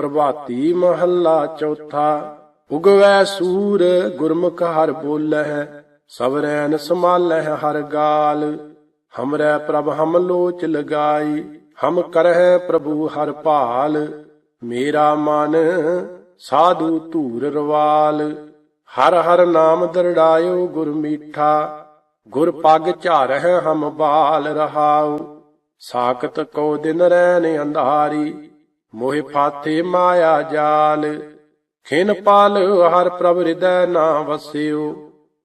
ਪ੍ਰਭਾਤੀ ਮਹੱਲਾ ਚੌਥਾ। ਉਗਵੈ ਸੂਰ, ਗੁਰਮੁਖ ਹਰ ਬੋਲਹਿ ਸਵਰੈਨ ਸਮਾਲਹਿ ਹਰ ਗਾਲ। ਹਮਰੈ ਪ੍ਰਭ ਹਮ ਲੋਚ ਲਗਾਈ, ਹਮ ਕਰਹਿ ਪ੍ਰਭੂ ਹਰ ਭਾਲ। ਮੇਰਾ ਮਨ ਸਾਧੂ ਧੂਰ ਰਵਾਲ। ਹਰ ਹਰ ਨਾਮ ਦਰੜਾਇਓ ਗੁਰ ਮੀਠਾ। ਗੁਰ ਪਗ ਝਾਰਹਿ ਹਮ ਬਾਲ ਰਹਾਉ। ਸਾਖਤ ਕੋ ਦਿਨ ਰਹਿਨ ਅੰਧਾਰੀ। ਮੋਹਿ ਫਾਥੇ ਮਾਇਆ ਜਾਲ, ਖਿਨ ਪਾਲ ਹਰ ਪ੍ਰਭ ਹਿਰਦੈ ਨਾ ਵਸਿਓ,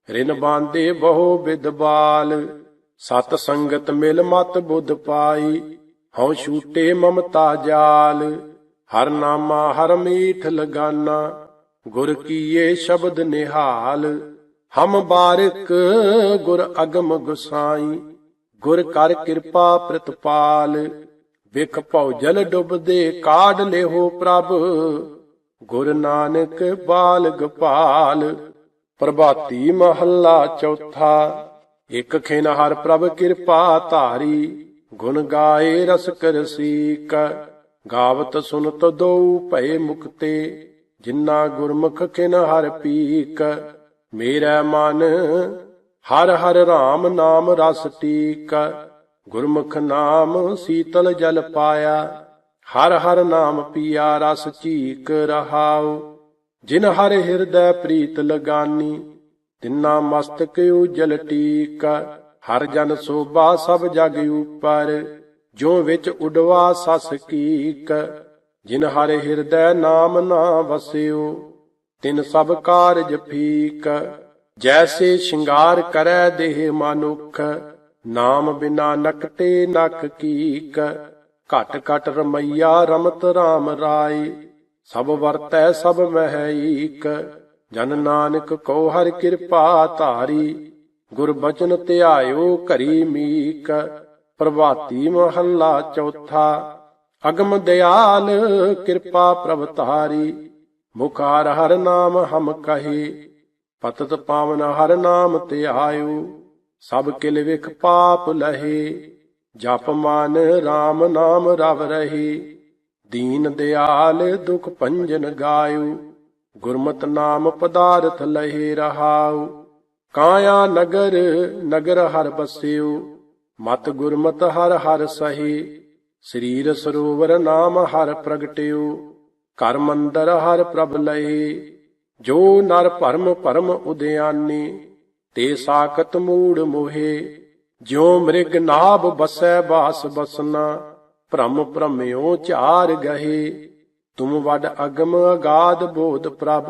ਰਿਨ ਬਾਂਦੇ ਬਹੁ ਵਿਦਬਾਲ ਸਤ ਸੰਗਤ ਮਿਲ ਮਤ ਬੁੱਧ ਪਾਈ, ਹਉ ਛੂਟੇ ਮਮਤਾ ਜਾਲ। ਹਰ ਨਾਮਾ ਹਰ ਮੀਠ ਲਗਾਨਾ, ਗੁਰ ਕੀਏ ਸ਼ਬਦ ਨਿਹਾਲ। ਹਮ ਬਾਰਕ ਗੁਰ ਅਗਮ ਗੁਸਾਈ, ਗੁਰ ਕਰ ਕਿਰਪਾ ਪ੍ਰਤਪਾਲ। ਵਿਖ ਭਉ ਜਲ ਡੁੱਬਦੇ ਕਾਢ ਲਿਓ ਪ੍ਰਭ। ਗੁਰ ਨਾਨਕ ਬਾਲ ਗੋਪਾਲ ਪ੍ਰਭਾਤੀ ਮਹੱਲਾ ਚੌਥਾ। ਇਕ ਖਿਨ ਹਰ ਪ੍ਰਭ ਕਿਰਪਾ ਧਾਰੀ, ਗੁਣ ਗਾਏ ਰਸ ਕਰ ਗਾਵਤ ਸੁਨਤ ਦੋ ਭਏ ਮੁਕਤੇ ਜਿਨ੍ਹਾਂ ਗੁਰਮੁਖ ਖਿਨ ਹਰ ਪੀਕ। ਮੇਰਾ ਮਨ ਹਰ ਹਰ RAM ਨਾਮ ਰਸ ਟੀਕ। ਗੁਰਮੁਖ ਨਾਮ ਸੀਤਲ ਜਲ ਪਾਇਆ, ਹਰ ਹਰ ਨਾਮ ਪੀਆ ਰਸ ਚੀਕ ਰਹਾਉ। ਜਿਨ ਹਰ ਹਿਰਦੈ ਪ੍ਰੀਤ ਲਗਾਨੀ, ਤਿੰਨਾ ਮਸਤਕ ਉਜਲ ਟੀਕ। ਹਰ ਜਨ ਸੋਭਾ ਸਭ ਜਗ ਉਪਰ, ਜੋ ਵਿੱਚ ਉਡਵਾ ਸਸ ਕੀਕ। ਜਿਨ ਹਰ ਹਿਰਦੈ ਨਾਮ ਨਾ ਵਸਿਓ, ਤਿਨ ਸਭ ਕਾਰਜ ਫੀਕ। ਜੈਸੇ ਸ਼ਿੰਗਾਰ ਕਰੈ ਦੇਹ ਮਨੁਖ ਨਾਮ ਬਿਨਾ ਨਕਟੇ ਨਕ ਕੀਕ, ਘਟ ਘਟ ਰਮਈਆ ਰਮਤ RAM ਰਾਈ, ਸਭ ਵਰਤੈ ਸਭ ਮਹਿ ਈਕ। ਜਨ ਨਾਨਕ ਕੋ ਹਰ ਕਿਰਪਾ ਧਾਰੀ, ਗੁਰ ਬਚਨ ਧਿਆਇਓ ਘਰੀ ਮੀਕ। ਪ੍ਰਭਾਤੀ ਮਹੱਲਾ ਚੌਥਾ, ਅਗਮ ਦਿਆਲ ਕਿਰਪਾ ਪ੍ਰਭ ਧਾਰੀ। ਮੁਖਾਰ ਹਰ ਨਾਮ ਹਮ ਕਹੇ, ਪਤਤ ਪਾਵਨ ਹਰ ਨਾਮ ਧਿਆਇਓ। ਸਭ ਕਿਲ ਵਿਖ ਪਾਪ ਲਹੇ, ਜਪ ਮਨ RAM ਨਾਮ ਰਵ ਰਹੀ। ਦੀਨ ਦਿਆਲ ਦੁਖ ਭੰਜਨ ਗਾਇਓ ਗੁਰਮਤਿ ਨਾਮ ਪਦਾਰਥ ਲਹੇ ਰਹਾਉ। ਕਾਇਆ ਨਗਰ ਨਗਰ ਹਰ ਬਸਿਓ ਮਤ ਗੁਰਮਤ ਹਰ ਹਰ ਸਹੀ। ਸਰੀਰ ਸਰੋਵਰ ਨਾਮ ਹਰ ਪ੍ਰਗਟਿਉ ਘਰ ਮੰਦਰ ਹਰ ਪ੍ਰਭ ਲਹੇ। ਜੋ ਨਰ ਭਰਮ ਭਰਮ ਉਦਿਆਨੀ ਤੇ ਸਾਖਤ ਮੂੜ ਮੋਹੇ, ਜਿਉ ਮ੍ਰਿਗ ਨਾਭ ਬਸੈ ਬਾਸ ਬਸਨਾ, ਭ੍ਰਮ ਭ੍ਰਮਿਓ ਝਾਰ ਗਹੇ, ਤੁਮ ਵਡ ਅਗਮ ਅਗਾਧ ਬੋਧ ਪ੍ਰਭ,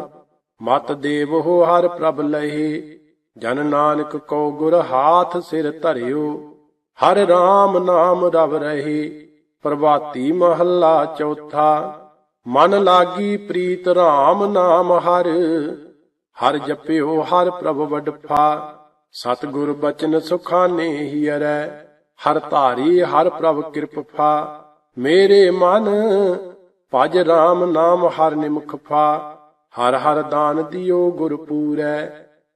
ਮਤ ਦੇਵ ਹੋ ਹਰ ਪ੍ਰਭ ਲਹੇ, ਜਨ ਨਾਨਕ ਕੋ ਗੁਰ ਹਾਥ ਸਿਰ ਧਰਿਓ, ਹਰ RAM ਨਾਮ ਰਵ ਰਹੇ, ਪ੍ਰਭਾਤੀ ਮਹੱਲਾ ਚੌਥਾ, ਮਨ ਲਾਗੀ ਪ੍ਰੀਤ RAM ਨਾਮ ਹਰ ਹਰ ਜਪਿਓ, ਹਰ ਪ੍ਰਭ ਵਡਫਾ ਸਤਗੁਰ ਬਚਨ ਸੁਖਾਨੇ ਹੀ ਅਰੈ। ਹਰ ਧਾਰੀ, ਹਰ ਪ੍ਰਭ ਕਿਰਪਾ। ਮੇਰੇ ਮਨ, ਭਜ RAM ਨਾਮ ਹਰ ਨਿਮਖ ਫਾ ਹਰ ਹਰ ਦਾਨ ਦਿਓ ਗੁਰ ਪੂਰੈ।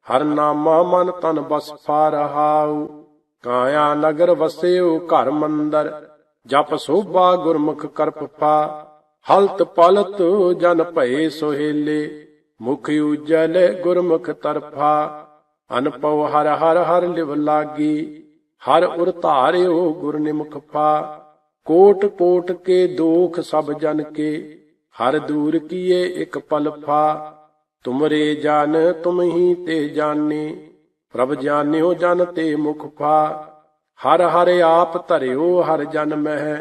ਹਰ ਨਾਮਾ ਮਨ ਤਨ ਬਸ ਫਾ ਰਹਾਉ। ਕਾਇਆ ਨਗਰ ਵਸਿਓ ਘਰ ਮੰਦਰ। ਜਪ ਸੋਭਾ ਗੁਰਮੁਖ ਕਰਪ ਹਲਤ ਪਲਤ ਜਨ ਭਏ ਸੋਹੇਲੇ। ਮੁਖ ਉਜਲ ਗੁਰਮੁਖ ਤਰਫਾ, ਅਨਪਉ ਹਰ ਹਰ ਹਰ ਲਿਵ ਲਾਗੀ, ਹਰ ਉਰ ਧਾਰਿਓ ਗੁਰ ਨਿਮਖ ਫਾ ਕੋਟ ਕੋਟ ਕੇ ਦੋਖ ਸਭ ਜਨ ਕੇ, ਹਰ ਦੂਰ ਕੀਏ ਇਕ ਪਲ ਫਾ। ਤੁਮਰੇ ਜਨ, ਤੁਮ ਹੀ ਤੇ ਜਾਣੇ ਪ੍ਰਭ ਜਾਣਿਓ ਜਨ ਤੇ ਮੁਖ ਫਾ ਹਰ ਹਰ ਆਪ ਧਰਿਓ, ਹਰ ਜਨ ਮਹਿ,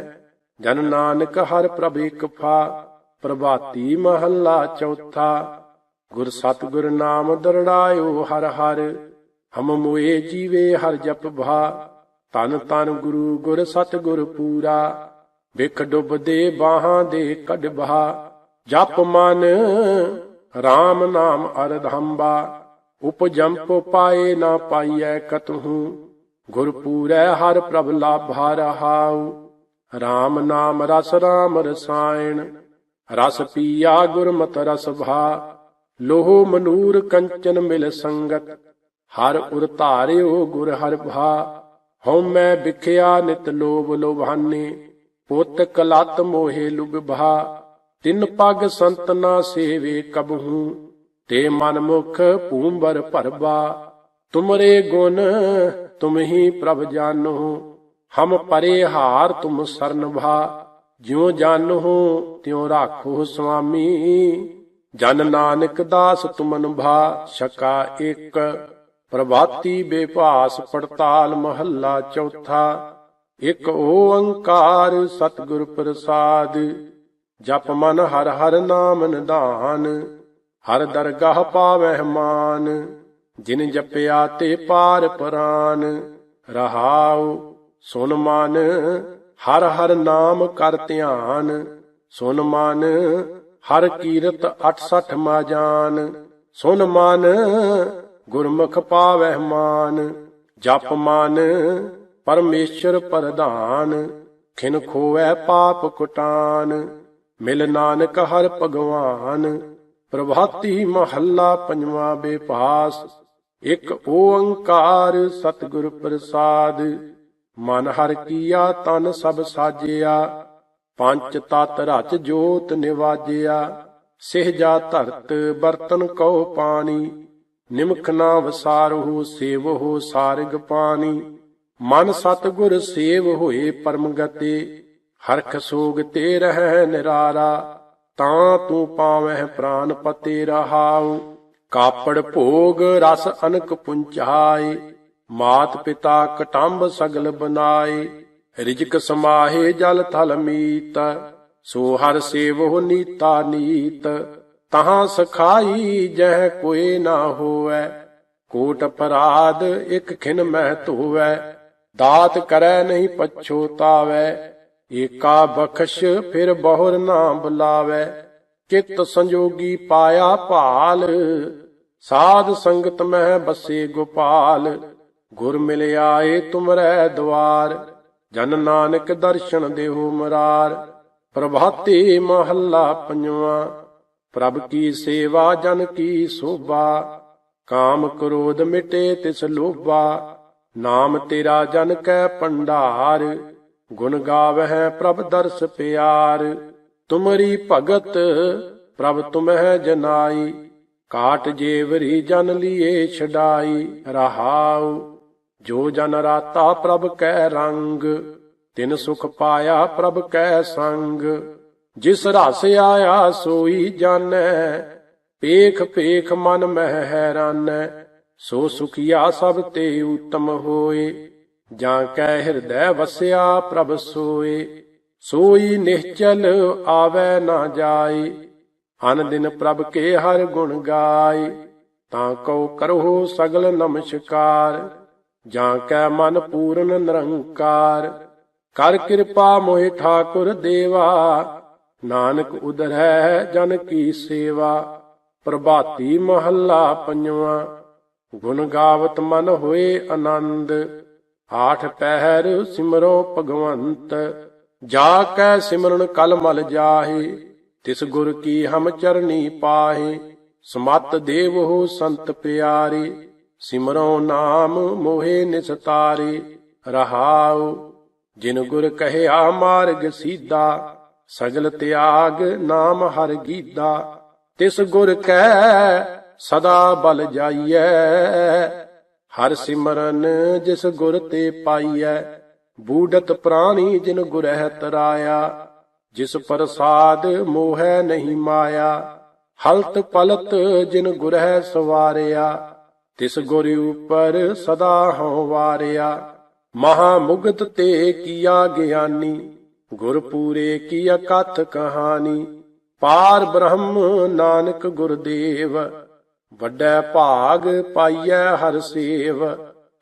ਜਨ ਨਾਨਕ ਹਰ ਪ੍ਰਭ ਇਕ ਫਾ। ਪ੍ਰਭਾਤੀ ਮਹੱਲਾ ਚੌਥਾ ਗੁਰ ਸਤਿਗੁਰ ਨਾਮ ਦਰੜਾਇਓ ਹਰ ਹਰ, ਹਮ ਮੋਏ ਜੀਵੇ ਹਰ ਜਪ ਭਾ। ਤਨ ਤਨ ਗੁਰੂ ਗੁਰ ਸਤਿਗੁਰ ਪੂਰਾ, ਵਿਖ ਡੁੱਬਦੇ ਬਾਹਾਂ ਦੇ ਕੱਢ ਬਹਾ। ਜਪ ਮਨ RAM ਨਾਮ ਅਰਧੰਬਾ ਉਪਜੰਪ ਪਾਏ ਨਾ ਪਾਈਐ ਕਤਹੂ। ਗੁਰ ਪੂਰੈ ਹਰ ਪ੍ਰਭ ਲਾਭਾ ਰਹਾਉ। RAM ਨਾਮ ਰਸ RAM ਰਸਾਇਣ। ਰਸ ਪੀਆ ਗੁਰਮਤਿ ਰਸ ਭਾ। ਲੋਹ ਮਨੂਰ ਕੰਚਨ ਮਿਲ ਸੰਗਤ, ਹਰ ਉਰ ਧਾਰਿਓ ਗੁਰ ਹਰ ਭਾ। ਹਉ ਮੈਂ ਵਿਖਿਆ ਨਿਤ ਲੋਭ ਲੋਭਾਨੇ, ਪੁੱਤ ਕਲਤ ਮੋਹਿ ਲੁਭਾ ਤਿੰਨ ਪਗ ਸੰਤਨਾ ਸੇਵੇ ਕਬਹੂ ਤੇ ਮਨ ਮੁਖ ਭੂੰਬਰ ਭਰਬਾ। ਤੁਮਰੇ ਗੁਣ, ਤੁਮ ਹੀ ਪ੍ਰਭ ਜਾਨੋ ਹਮ ਪਰੇ ਹਾਰ ਤੁਮ ਸਰਨ ਭਾ। ਜਿਉ ਜਾਨੋ ਤਿਉ ਰਾਖੋ ਸੁਆਮੀ ਜਨ ਨਾਨਕ ਦਾਸ ਤੁਮਨ ਭਾ, ਸ਼ਕਾ ਇੱਕ ਪ੍ਰਭਾਤੀ ਬੇਭਾਸ ਪੜਤਾਲ ਮਹੱਲਾ ਚੌਥਾ। ਇੱਕ ਓੰਕਾਰ ਸਤਿਗੁਰ ਪ੍ਰਸਾਦ, ਜਪ ਮਨ ਹਰ ਹਰ ਨਾਮ ਨਿਧਾਨ ਹਰ ਦਰਗਾਹ ਪਾਵਹਿ ਮਾਨ, ਜਿਨ ਜਪਿਆ ਤੇ ਪਾਰ ਪਰਾਨ। ਰਹਾਉ, ਸੁਨ ਮਨ, ਹਰ ਹਰ ਨਾਮ ਕਰ ਧਿਆਨ। ਸੁਨ ਮਨ ਹਰ ਕੀਰਤ 68 ਮਾ ਜਾਨ, ਸੁਨ ਮਨ, ਗੁਰਮੁਖ ਪਾਵਹਿ ਮਾਨ। ਜਪ ਮਨ, ਪਰਮੇਸ਼ਰ ਪ੍ਰਧਾਨ, ਖਿਨ ਖੋਵੈ ਪਾਪ ਕੁਟਾਨ। ਮਿਲ ਨਾਨਕ ਹਰ ਭਗਵਾਨ, ਪ੍ਰਭਾਤੀ ਮਹੱਲਾ ਪੰਜਵਾ ਬੇਪਾਸ। ਇੱਕ ਓੰਕਾਰ ਸਤਿਗੁਰ ਪ੍ਰਸਾਦ, ਮਨ ਹਰ ਕੀਆ ਤਨ ਸਭ ਸਾਜਿਆ। ਪੰਜ ਤਤ ਰਚ ਜੋਤ ਨਿਵਾਜਿਆ ਸਿਹਜਾ ਧਰਤ ਬਰਤਨ ਕਉ ਪਾਣੀ, ਨਿਮਖ ਨਾ ਵਸਾਰਹੁ ਸੇਵਹੁ ਸਾਰਗ ਪਾਣੀ। ਮਨ ਸਤਿਗੁਰ ਸੇਵ ਹੋਏ ਪਰਮ ਗਤੇ ਹਰਖ ਸੋਗ ਤੇ ਰਹਿ ਨਿਰਾਰਾ, ਤਾਂ ਤੂੰ ਪਾਵਹਿ ਪ੍ਰਾਨ ਪਤੇ ਰਹਾਉ। ਕਾਪੜ ਭੋਗ ਰਸ ਅਨਕ ਪੁੰਚਾਏ, ਮਾਤ ਪਿਤਾ ਕਟੰਬ ਸਗਲ ਬਨਾਏ। ਰਿਜਕ ਸਮਾਹੇ ਜਲ ਥਲ ਮੀਤ, ਸੋ ਹਰ ਸੇਵੋ ਨੀਤਾ ਨੀਤ, ਤਹਾਂ ਸਖਾਈ ਜਹ ਕੋਈ ਨਾ ਹੋਵੈ, ਕੋਟ ਅਪਰਾਧ ਇਕ ਖਿਨ ਮਹਿ ਧੋਵੈ, ਦਾਤ ਕਰੈ ਨਹੀਂ ਪਛੋਤਾਵੈ ਏਕਾ ਬਖਸ਼ ਫਿਰ ਬਹੁਰ ਨਾ ਬੁਲਾਵੈ, ਚਿਤ ਸੰਜੋਗੀ ਪਾਇਆ ਭਾਲ, ਸਾਧ ਸੰਗਤ ਮਹਿ ਬਸੇ ਗੋਪਾਲ, ਗੁਰ ਮਿਲ ਆਏ ਤੁਮਰੈ ਦਵਾਰ ਜਨ ਨਾਨਕ ਦਰਸ਼ਨ ਦੇਹੋ ਮਰਾਰ, ਪ੍ਰਭਾਤੇ ਮਹੱਲਾ ਪੰਜਵਾ। ਪ੍ਰਭ ਕੀ ਸੇਵਾ, ਜਨ ਕੀ ਸੋਭਾ, ਕਾਮ ਕ੍ਰੋਧ ਮਿਟੇ ਤਿਸ ਲੋਭਾ। ਨਾਮ ਤੇਰਾ ਜਨ ਕੈ ਭੰਡਾਰ, ਗੁਣ ਗਾਵਹਿ ਪ੍ਰਭ ਦਰਸ ਪਿਆਰ। ਤੁਮਰੀ ਭਗਤ, ਪ੍ਰਭ ਤੁਮਹਿ ਜਨਾਈ। ਕਾਟ ਜੇਵਰੀ ਜਨ ਲੀਏ ਛਡਾਈ, ਰਹਾਉ। ਜੋ ਜਨ ਰਾਤਾ ਪ੍ਰਭ ਕੈ ਰੰਗ, ਤਿਨ ਸੁਖ ਪਾਇਆ ਪ੍ਰਭ ਕੈ ਸੰਗ। ਜਿਸ ਰਸ ਆਇਆ ਸੋਈ ਜਾਣੈ, ਪੇਖ ਪੇਖ ਮਨ ਮਹਿ ਹੈਰਾਨੈ ਸੋ ਸੁਖੀਆ ਸਭ ਤੇ ਉਤਮ ਹੋਏ। ਜਾਂ ਕੈ ਹਿਰਦੈ ਵਸਿਆ ਪ੍ਰਭ ਸੋਏ, ਸੋਈ ਨਿਹਚਲ ਆਵੈ ਨਾ ਜਾਏ। ਅਨ ਦਿਨ ਪ੍ਰਭ ਕੇ ਹਰ ਗੁਣ ਗਾਏ, ਤਾਂ ਕਉ ਕਰੋ ਸਗਲ ਨਮਸਕਾਰ। ਜਾਂ ਕੈ ਮਨ ਪੂਰਨ ਨਿਰੰਕਾਰ, ਕਰ ਕਿਰਪਾ ਮੋਹਿ ਠਾਕੁਰ ਦੇਵਾ, ਨਾਨਕ ਉਦਰ ਹੈ ਜਨ ਕੀ ਸੇਵਾ, ਪ੍ਰਭਾਤੀ ਮਹੱਲਾ ਪੰਜਵਾ, ਗੁਣ ਗਾਵਤ ਮਨ ਹੋਏ ਆਨੰਦ, ਆਠ ਪਹਿਰ ਸਿਮਰੋ ਭਗਵੰਤ, ਜਾ ਕੈ ਸਿਮਰਨ ਕਲ ਮਲ ਜਾਹੇ, ਤਿਸ ਗੁਰ ਕੀ ਹਮ ਚਰਨੀ ਪਾਹੇ, ਸਮਤ ਦੇਵ ਹੋ ਸੰਤ ਪਿਆਰੇ। ਸਿਮਰੋ ਨਾਮ ਮੋਹੇ ਨਿਸਤਾਰੇ ਰਹਾਉ, ਜਿਨ ਗੁਰ ਕਹਿਆ ਮਾਰਗ ਸੀਦਾ ਸਗਲ ਤਿਆਗ ਨਾਮ ਹਰ ਗੀਦਾ, ਤਿਸ ਗੁਰ ਕੈ ਸਦਾ ਬਲ ਜਾਈਐ। ਹਰ ਸਿਮਰਨ ਜਿਸ ਗੁਰ ਤੇ ਪਾਈਐ, ਬੂਡਤ ਪ੍ਰਾਣੀ ਜਿਨ ਗੁਰਹਿ ਤਰਾਇਆ, ਜਿਸ ਪ੍ਰਸਾਦ ਮੋਹੈ ਨਹੀਂ ਮਾਇਆ, ਹਲਤ ਪਲਤ ਜਿਨ ਗੁਰਹਿ ਸਵਾਰਿਆ। ਤਿਸ ਗੁਰ ਉਪਰ ਸਦਾ ਹਉ ਵਾਰਿਆ। ਮਹਾ ਮੁਗਤ ਤੇ ਕੀਆ ਗਿਆਨੀ ਗੁਰ ਪੂਰੇ ਕੀ ਅਕਥ ਕਹਾਣੀ। ਪਾਰ ਬ੍ਰਹਮ ਨਾਨਕ ਗੁਰਦੇਵ, ਵੱਡਾ ਭਾਗ ਪਾਈਐ ਹਰ ਸੇਵ।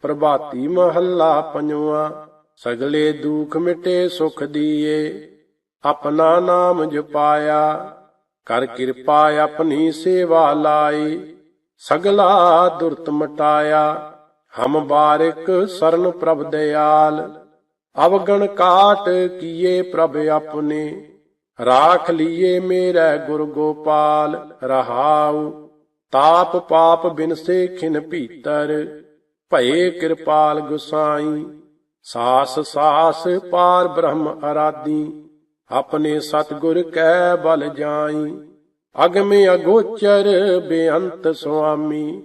ਪ੍ਰਭਾਤੀ ਮਹੱਲਾ ਪੰਜਵਾ, ਸਗਲੇ ਦੁਖ ਮਿਟੇ ਸੁਖ ਦੀਏ। ਆਪਣਾ ਨਾਮ ਜਪਾਇਆ, ਕਰ ਕਿਰਪਾ ਆਪਣੀ ਸੇਵਾ ਲਾਈ ਸਗਲਾ ਦੁਰਤ ਮਟਾਇਆ, ਹਮ ਬਾਰਿਕ ਸਰਨ ਪ੍ਰਭ ਦਿਆਲ। ਅਵਗਣ ਕਾਟ ਕੀਏ ਪ੍ਰਭ ਆਪਣੇ, ਰਾਖ ਲੀਏ ਮੇਰਾ ਗੁਰ ਗੋਪਾਲ, ਰਹਾਉ, ਤਾਪ ਪਾਪ ਬਿਨਸੇ ਖਿਨ ਭੀਤਰ। ਭਏ ਕਿਰਪਾਲ ਗੁਸਾਈ, ਸਾਸ ਸਾਸ ਪਾਰ ਬ੍ਰਹਮ ਅਰਾਦੀ ਆਪਣੇ ਸਤਿਗੁਰ ਕੈ ਬਲ ਜਾਈ। ਅਗਮੇ ਅਗੋਚਰ ਬੇਅੰਤ ਸੁਆਮੀ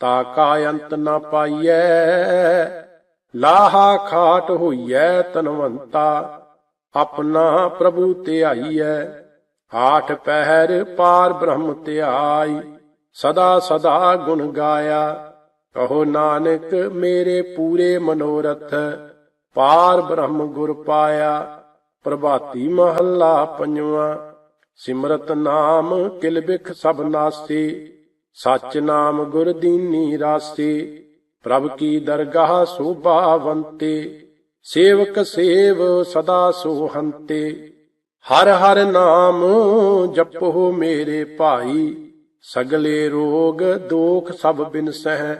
ਤਾ ਕਾ ਅੰਤ ਨਾ ਪਾਈਐ, ਲਾਹਾ ਖਾਟ ਹੋਈਐ ਤਨਵੰਤਾ, ਆਪਣਾ ਪ੍ਰਭੂ ਧਿਆਈਐ, ਆਠ ਪਹਿਰ ਪਾਰ ਬ੍ਰਹਮ ਧਿਆਈ, ਸਦਾ ਸਦਾ ਗੁਣ ਗਾਇਆ, ਕਹੋ ਨਾਨਕ ਮੇਰੇ ਪੂਰੇ ਮਨੋਰਥ, ਪਾਰ ਬ੍ਰਹਮ ਗੁਰ ਪਾਇਆ, ਪ੍ਰਭਾਤੀ ਮਹੱਲਾ ਪੰਜਵਾਂ ਸਿਮਰਤ ਨਾਮ ਕਿਲ ਬਿਖ ਸਭ ਨਾਸੀ ਸਚ ਨਾਮ ਗੁਰ ਦੀਨੀ ਰਾਸੀ ਪ੍ਰਭ ਕੀ ਦਰਗਾਹ ਸੋਭਾਵੰਤੇ ਸੇਵਕ ਸੇਵ ਸਦਾ ਸੋਹੰਤੇ। ਹਰ ਹਰ ਨਾਮ ਜਪੋ ਮੇਰੇ ਭਾਈ, ਸਗਲੇ ਰੋਗ ਦੋਖ ਸਭ ਬਿਨਸਹਿ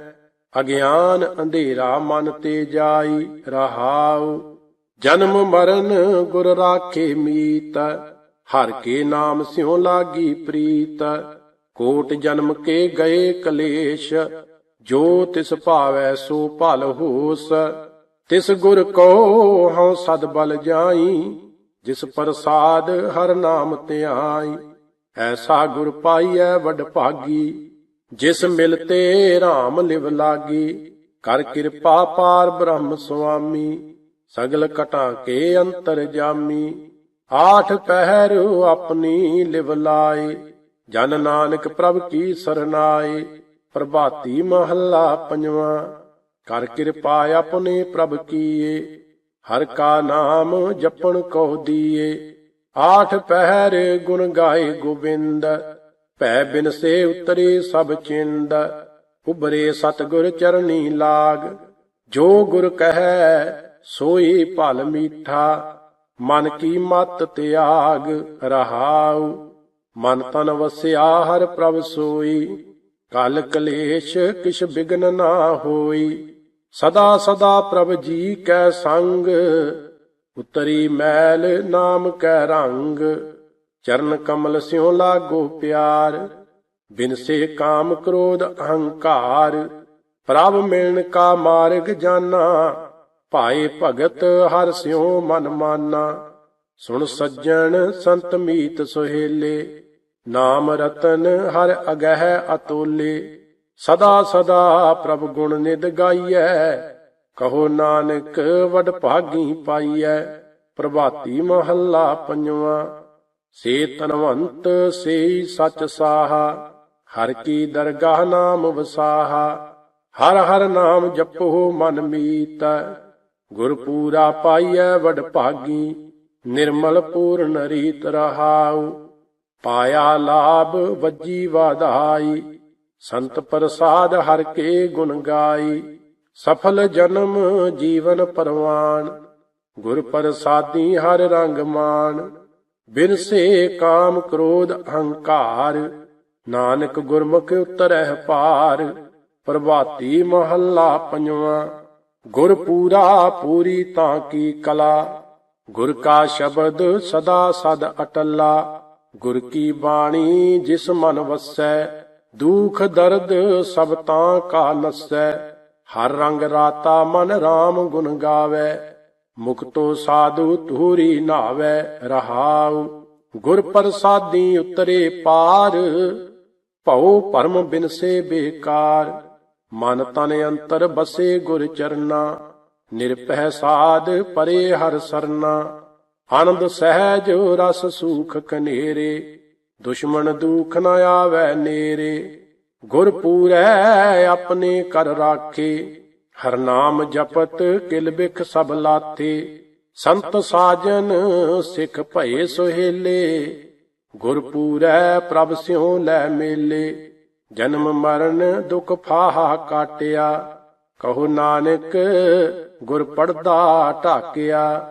ਅਗਿਆਨ ਅੰਧੇਰਾ ਮਨ ਤੇ ਜਾਈ ਰਹਾਉ, ਜਨਮ ਮਰਨ ਗੁਰ ਰਾਖੇ ਮੀਤ। ਹਰ ਕੇ ਨਾਮ ਸਿਉ ਲਾਗੀ ਪ੍ਰੀਤ, ਕੋਟ ਜਨਮ ਕੇ ਗਏ ਕਲੇਸ਼, ਜੋ ਤਿਸ ਭਾਵੈ ਸੋ ਭਲ ਹੋਸ, ਤਿਸ ਗੁਰ ਕੋ ਹਉ ਸਦ ਬਲ ਜਾਈ, ਜਿਸ ਪ੍ਰਸਾਦ ਹਰ ਨਾਮ ਧਿਆਈ, ਐਸਾ ਗੁਰ ਪਾਈਐ ਵਡ ਭਾਗੀ, ਜਿਸ ਮਿਲਤੇ RAM ਲਿਵ ਲਾਗੀ, ਕਰ ਕਿਰਪਾ ਪਾਰ ਬ੍ਰਹਮ ਸੁਆਮੀ, ਸਗਲ ਕਟਾਂ ਕੇ ਅੰਤਰ ਜਾਮੀ ਆਠ ਪਹਿਰ ਆਪਣੀ ਲਿਵ ਲਾਏ, ਜਨ ਨਾਨਕ ਪ੍ਰਭ ਕੀ ਸਰਨਾਏ, ਪ੍ਰਭਾਤੀ ਮਹੱਲਾ ਪੰਜਵਾਂ, ਕਰ ਕਿਰਪਾ ਆਪਣੇ ਪ੍ਰਭ ਕੀਏ, ਹਰ ਕਾ ਨਾਮ ਜਪਣ ਕੋ ਦੀਏ। ਆਠ ਪਹਿਰ ਗੁਣ ਗਾਏ ਗੋਬਿੰਦ, ਭੈ ਬਿਨ ਸੇ ਉਤਰੇ ਸਭ ਚਿੰਦ ਉਬਰੇ ਸਤਗੁਰ ਚਰਨੀ ਲਾਗ, ਜੋ ਗੁਰ ਕਹੈ ਸੋਈ ਭਲ ਮੀਠਾ। ਮਨ ਕੀ ਮਤ ਤਿਆਗ ਰਹਾਉ, ਮਨ ਤਨ ਵਸਿਆ ਹਰ ਪ੍ਰਭ ਸੋਈ, ਕਲ ਕਲੇਸ਼ ਕਿਛ ਬਿਗਨ ਨਾ ਹੋਈ, ਸਦਾ ਸਦਾ ਪ੍ਰਭ ਜੀ ਕੈ ਸੰਗ, ਉਤਰੀ ਮੈਲ ਨਾਮ ਕੈ ਰੰਗ, ਚਰਨ ਕਮਲ ਸਿਉ ਲਾਗੋ ਪਿਆਰ, ਬਿਨ ਸੇ ਕਾਮ ਕ੍ਰੋਧ ਅਹੰਕਾਰ, ਪ੍ਰਭ ਮਿਲਨ ਕਾ ਮਾਰਗ ਜਾਨਾ ਭਾਏ ਭਗਤ ਹਰ ਸਿਉ ਮਨ ਮਾਨਾ। ਸੁਣ ਸੱਜਣ ਸੰਤ ਮੀਤ ਸੁਹੇਲੇ। ਨਾਮ ਰਤਨ ਹਰ ਅਗਹਿ ਅਤੋਲੇ। ਸਦਾ ਸਦਾ ਪ੍ਰਭ ਗੁਣ ਨਿਦ ਗਾਈਐ। ਕਹੋ ਨਾਨਕ ਵਡ ਭਾਗੀ ਪਾਈਐ। ਪ੍ਰਭਾਤੀ ਮਹੱਲਾ ਪੰਜਵਾਂ। ਸੇ ਤਨਵੰਤ ਸੇ ਸਚ ਸਾਹਾ। ਹਰ ਕੀ ਦਰਗਾਹ ਨਾਮ ਵਸਾਹਾ। ਹਰ ਹਰ ਨਾਮ ਜਪੋ ਮਨ ਮੀਤ। ਗੁਰ ਪੂਰਾ ਪਾਈਐ ਵਡ ਭਾਗੀ ਨਿਰਮਲ ਪੂਰਨ ਰੀਤ ਰਹਾਉ। ਪਾਇਆ ਲਾਭ ਵੱਜੀ ਵਾਧਾਈ, ਸੰਤ ਪ੍ਰਸਾਦ ਹਰ ਕੇ ਗੁਣ ਗਾਈ। ਸਫਲ ਜਨਮ ਜੀਵਨ ਪਰਵਾਨ ਗੁਰ ਪ੍ਰਸਾਦੀ ਹਰ ਰੰਗ ਮਾਨ ਬਿਨ ਸੇ ਕਾਮ ਕ੍ਰੋਧ ਅਹੰਕਾਰ ਨਾਨਕ ਗੁਰਮੁਖ ਉਤਰਹਿ ਪਾਰ ਪ੍ਰਭਾਤੀ ਮਹੱਲਾ ਪੰਜਵਾਂ ਗੁਰ ਪੂਰਾ ਪੂਰੀ ਤਾਂ ਕੀ ਕਲਾ? ਗੁਰ ਕਾ ਸ਼ਬਦ ਸਦਾ ਸਦ ਅਟੱਲਾ। ਗੁਰ ਕੀ ਬਾਣੀ ਜਿਸ ਮਨ ਵਸੈ, ਦੁਖ ਦਰਦ ਸਭ ਤਾਂ ਕਾ ਨਸੈ। ਹਰ ਰੰਗ ਰਾਤਾ ਮਨ RAM ਗੁਣ ਗਾਵੇ, ਮੁਕਤੋ ਸਾਧੂ ਧੂਰੀ ਨਾਵੇ, ਰਹਾਉ। ਗੁਰ ਪ੍ਰਸਾਦੀ ਉਤਰੇ ਪਾਰ, ਭਉ ਪਰਮ ਬਿਨਸੇ ਬੇਕਾਰ। ਮਨ ਤਨ ਅੰਤਰ ਬਸੇ ਗੁਰ ਚਰਨਾ, ਨਿਰਭੈ ਸਾਧ ਪਰੇ ਹਰ ਸਰਨਾ। ਆਨੰਦ ਸਹਿਜ ਰਸ ਸੂਖ ਕਨੇਰੇ ਦੁਸ਼ਮਨ ਦੁਖ ਨ ਆਵੈ ਨੇਰੇ। ਗੁਰ ਪੂਰੈ ਆਪਣੇ ਕਰ ਰਾਖੇ, ਹਰ ਨਾਮ ਜਪਤ ਕਿਲ ਬਿਖ ਸਭ ਲਾਥੇ। ਸੰਤ ਸਾਜਨ ਸਿਖ ਭਏ ਸੁਹੇਲੇ, ਗੁਰ ਪੂਰੈ ਪ੍ਰਭ ਸਿਉ ਲੈ ਮੇਲੇ। ਜਨਮ ਮਰਨ ਦੁਖ ਫਾਹਾ ਕਾਟਿਆ। ਕਹੋ ਨਾਨਕ ਗੁਰ ਪੜਦਾ ਢਾਕਿਆ।